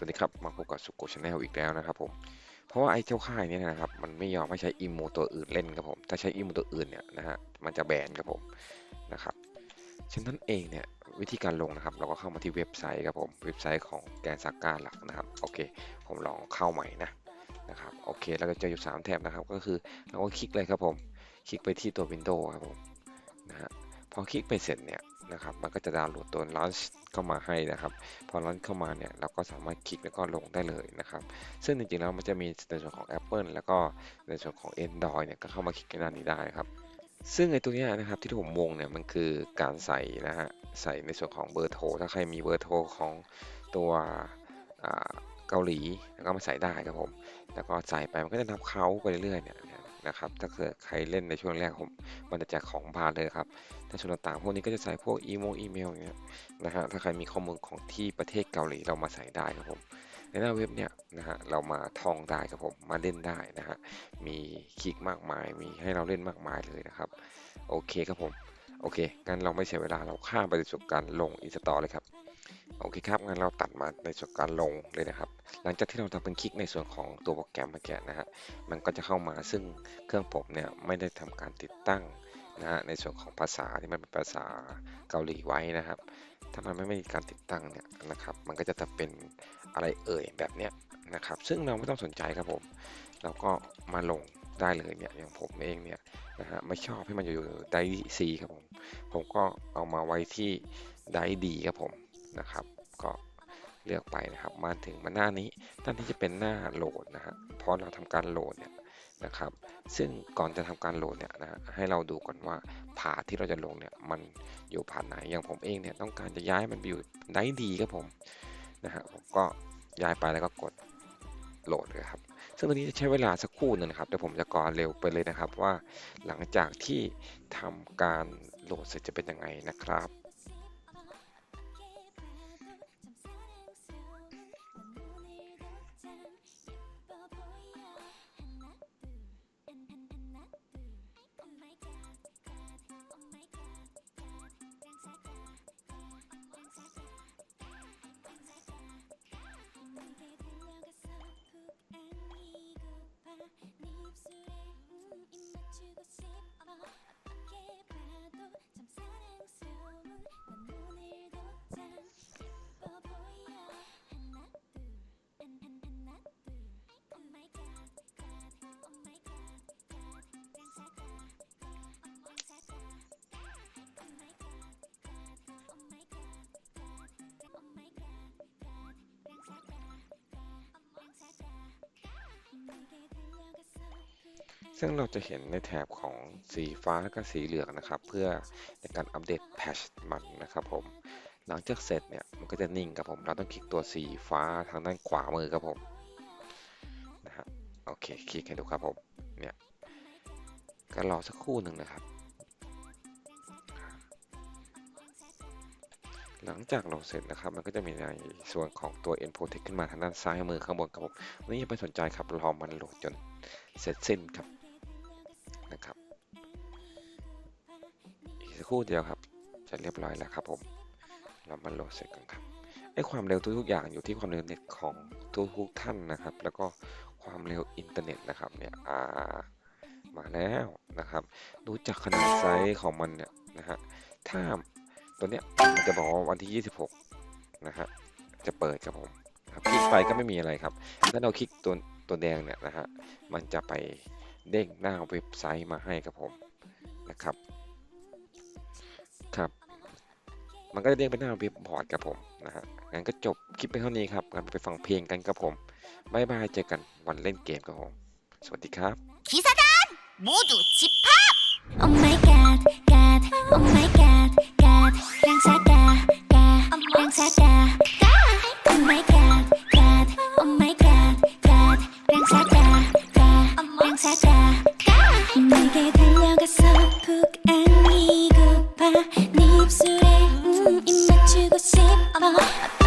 สวัสดีครับ มาพบกับสุโกชาแนลอีกแล้วนะครับผม เพราะว่าไอ้เจ้าค่ายเนี่ยนะครับ มันไม่ยอมให้ใช้อิโมตัวอื่นเล่นครับผม ถ้าใช้อิโมตัวอื่นเนี่ยนะฮะ มันจะแบนครับผมนะครับ ฉะนั้นเองเนี่ยวิธีการลงนะครับ เราก็เข้ามาที่เว็บไซต์ครับผม เว็บไซต์ของแกนซักกาหลักนะครับ โอเค ผมลองเข้าใหม่นะนะครับ โอเคเราก็จออยู่ 3แท็บนะครับ ก็คือเราก็คลิกเลยครับผม คลิกไปที่ตัว Windows ครับผม นะฮะ พอคลิกไปเสร็จเนี่ยนะครับ มันก็จะดาวน์โหลดตัว Launch เข้ามาให้นะครับ พอรันเข้ามาเนี่ยเราก็สามารถคลิกแล้วก็ลงได้เลยนะครับ ซึ่งจริงๆแล้วมันจะมีในส่วนของ Apple แล้วก็ในส่วนของ Android เนี่ยก็เข้ามาคลิกในด้านนี้ได้ครับซึ่งไอ้ตัวเนี้ยนะครับที่ผมวงเนี่ยมันคือการใส่นะฮะใส่ในส่วนของเบอร์โทรถ้าใครมีเบอร์โทรของตัวเกาหลีแล้วก็มาใส่ได้ครับผม แล้วก็ใส่ไปมันก็จะนับเขาไปเรื่อยๆเนี่ย นะครับ ถ้าเกิดใครเล่นในช่วงแรกผมมันจะแจกของบาเลยครับถ้าส่วนต่างๆพวกนี้ก็จะใส่พวกอีโมอีเมลอย่างเงี้ยนะฮะถ้าใครมีข้อมูลของที่ประเทศเกาหลีเรามาใส่ได้ครับผมในหน้าเว็บเนี่ยนะฮะเรามาท่องได้ครับผมมาเล่นได้นะฮะมีคลิกมากมายมีให้เราเล่นมากมายเลยนะครับ โอเคครับผม โอเคงั้นเราไม่เสียเวลาเราข้ามไปในส่การลงอินสตอลเลยครับ โอเคครับงั้นเราตัดมาในส่วนการลงเลยนะครับ หลังจากที่เราทำเป็นคลิกในส่วนของตัวโปรแกรมเมื่อกี้นะฮะมันก็จะเข้ามาซึ่งเครื่องผมเนี่ยไม่ได้ทำการติดตั้งนะฮะในส่วนของภาษาที่มันเป็นภาษาเกาหลีไว้นะครับ ถ้ามันไม่มีการติดตั้งเนี่ยนะครับ มันก็จะจะเป็นอะไรเอ่ยแบบเนี้ยนะครับ ซึ่งเราไม่ต้องสนใจครับผม เราก็มาลงได้เลยเนี่ยอย่างผมเองเนี่ยนะฮะไม่ชอบให้มันอยู่ไดซีครับผม ผมก็เอามาไว้ที่ไดดีครับผมนะครับ เลือกไปนะครับ มาถึงมาหน้านี้ด้านที่จะเป็นหน้าโหลดนะฮะพอเราทำการโหลดเนี่ยนะครับ ซึ่งก่อนจะทำการโหลดเนี่ยนะฮะให้เราดูก่อนว่าผาที่เราจะลงเนี่ยมันอยู่ผ่านไหนอย่างผมเองเนี่ยต้องการจะย้ายมันไปอยู่ไดดีครับผมนะฮะผมก็ย้ายไปแล้วก็กดโหลดเลยครับซึ่งตัวนี้จะใช้เวลาสักครู่นึงนะครับเดี๋ยวผมจะกรเร็วไปเลยนะครับว่าหลังจากที่ทำการโหลดเสร็จจะเป็นยังไงนะครับ ซึ่งเราจะเห็นในแถบของสีฟ้าและก็สีเหลืองนะครับ เพื่อในการอัปเดตแพชมันนะครับผม หลังจากเสร็จเนี่ยมันก็จะนิ่งครับผม เราต้องคลิกตัวสีฟ้าทางด้านขวามือครับผมนะฮะโอเคคลิกให้ดูครับผมเนี่ยก็รอสักครู่หนึ่งนะครับ หลังจากเราเสร็จนะครับ มันก็จะมีในส่วนของตัว End Protect ขึ้นมาทางด้านซ้ายมือข้างบนครับผมนนี้อย่าไปสนใจครับรอมันโหลดจนเสร็จสิ้นครับ นะครับอีกสักครู่เดียวครับจะเรียบร้อยแล้วครับผมเรามาโหลดเสร็จกันครับไอ้ความเร็วทุกๆอย่างอยู่ที่ความเร็วเน็ตของทุกๆท่านนะครับ แล้วก็ความเร็วอินเทอร์เน็ตนะครับเนี่ยอ่ามาแล้วนะครับ ดูจากขนาดไซส์ของมันเนี่ยนะฮะถ้าตัวเนี้ยมันจะบอกว่าวันที่ 26 นะฮะจะเปิดครับผมครับคลิกไปก็ไม่มีอะไรครับถ้าเราคลิกตัวตัวแดงเนี่ยนะฮะมันจะไป เด้งหน้าเว็บไซต์มาให้ครับผมนะครับครับ มันก็จะเด้งไปหน้าเว็บบอร์ดครับผมนะฮะงั้นก็จบคลิปไปเท่านี้ครับงั้นไปฟังเพลงกันครับผมบายบายเจอกันวันเล่นเกมครับผม สวัสดีครับ 기사단 모두 집합 Oh my god, god, oh my god. 啊